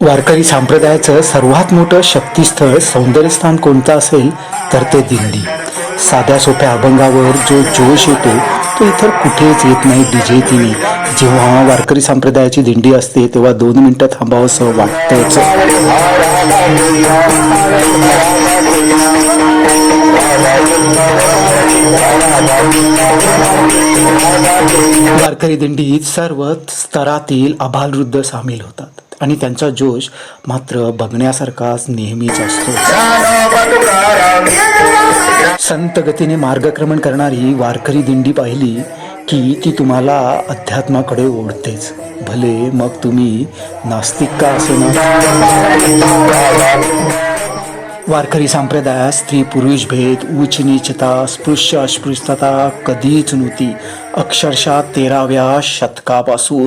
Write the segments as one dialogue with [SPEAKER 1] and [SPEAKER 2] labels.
[SPEAKER 1] वारकरी संप्रदायाचं सर्वात मोठं शक्तीस्थळ सौंदर्यस्थान कोणतं असेल तर ते दिंडी. साध्या सोप्या अभंगावर जो जोश येतो तो इतर कुठेच येत नाही डीजे तिने. जेव्हा वारकरी संप्रदायाची दिंडी असते तेव्हा दोन मिनटं थांबावंसं वाटतंच वारकरी दिंडीत सर्व स्तरातील अभालवृद्ध सामील होतात. आणि त्यांचा जोश मात्र बघण्यासारखाच नेहमीच असतो. संत गतीने मार्गक्रमण करणारी वारकरी दिंडी पाहिली की ती तुम्हाला अध्यात्माकडे ओढतेच. भले मग तुम्ही नास्तिक का असेना? वारकरी संप्रदायात स्त्री पुरुष भेद उच्च नीचता स्पृश्य अस्पृश्यता कधीच नव्हती. अक्षरशः तेराव्या शतकापासून.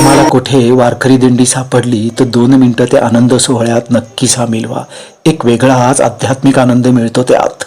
[SPEAKER 1] तुम्हाला कुठे वारकरी दिंडी सापडली तर दोन मिनटं ते आनंद सोहळ्यात नक्की सामील व्हा. एक वेगळाच आध्यात्मिक आनंद मिळतो त्यात.